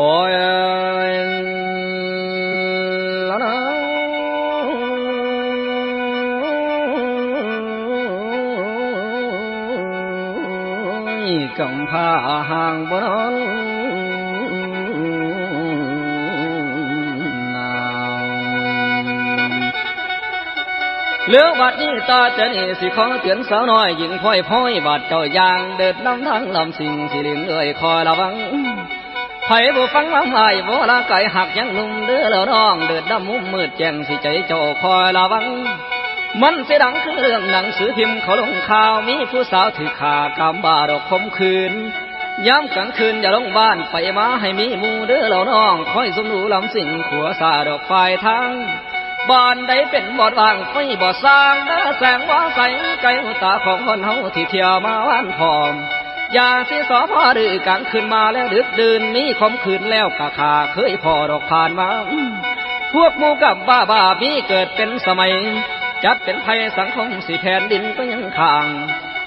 โอ้ยละนะกำพาห่างบนนนาวเหลือบัดนี้ตาเจนี่สิขอเตือนสาวน้อยหญิงพ่อยพ่อยบาดเจ้ายางเดิดน้ำทางลำสิงสิเลิงเอ่ยคอยระวัง ไผบ่ฟังลำไห้บ่ละไก่หักยังนุ่มเด้อแล้วน้องเดิดดำมุมมืดแจ้งสิใจเจ้าคอยระวัง มันเสียดังคือเรื่องหนังสือพิมพ์เขาลงข่าวมีผู้สาวถือขากำบาดอกคมคืนย้ำกลางคืนอย่าลงบ้านไปมาให้มีมูเด้อแล้วน้องคอยสมรู้ลำสิ่งขัวสาดอกไฟทางบ้านใดเป็นบอนว่างไฟบ่อสร้างเด้อแสงว่าใสไกลตาของคนเฮาที่เที่ยวมาวันพร้อม อย่าสิสอพอดื้อกลางคืนมาแล้วดึกดื่นมีคมคืนแล้วกะขาเคยพอดอกผ่านมา พวกมูกับบ้าบ้ามีเกิดเป็นสมัย จัดเป็นภัยสังคมสิแผ่นดินก็ยังข้าง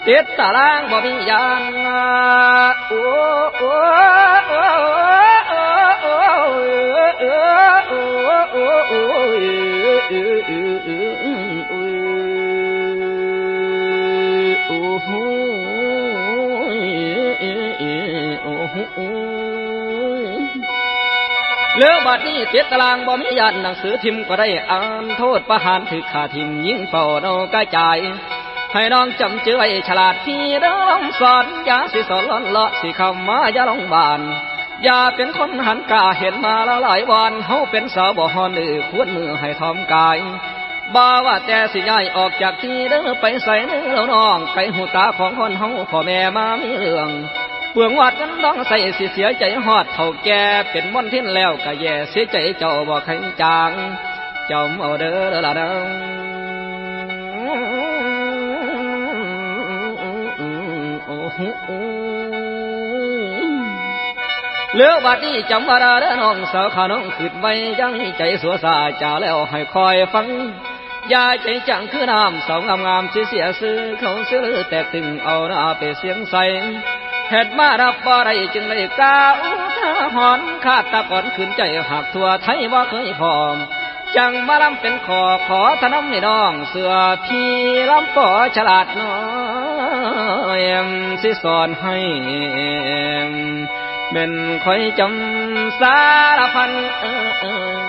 ติดตารางบ่มียานโอ้โอ้โอ้โอ้โอ้โอ้โอ้โอ้โเลือบัดนี้เจ็ดตารางบ่มียันหนังสือทิมก็ได้อ่านโทษประหารถือขาทิมยิ่งเป่าเนากระจาย ให้น้องจำเจือไอ้ฉลาดที่เด้อลงสอนอย่าสิสอนล้อนเลาะสิคำมาอย่าลงบานอย่าเป็นคนหันกาเห็นมาแล้วหลายวันเฮาเป็นสาวบ่ฮอนอือควรมือให้ทอมกายบ่าว่าแต่สิย้ายออกจากที่เด้อไปใส่เนื้อแล้วน้องไก่หูตาของคนเฮาพ่อแม่มามีเรื่อง เปลืองวัดกันน้องใส่สิเสียใจฮอดเท่าแก่เป็นม่อนทิ้นแล้วก็แย่เสียใจเจ้าบ่ขังจางเจ้าเอาเด้อละดังเลือบัดนี้จำว่าเด้อน้องสาวขาน้องขึ้นไปยังใจสัวสาจ่าแล้วให้คอยฟังยาใจจังคือน้ำสองงามงามๆเสียซื้อเขาซื้อแตกตึงเอาหน้าไปเสียงใส เหตุมารับบ่ได้จึงเลยก้าวท่าหอนขาดตาก่อนขืนใจหักทั่วไทยว่าเคยพร้อมจังมาลำเป็นขอขอทนำให้น้องเสือพี่ลำป่อฉลาดน้อยเอ็มสิสอนให้เป็นคอยจำสารพันเออเออ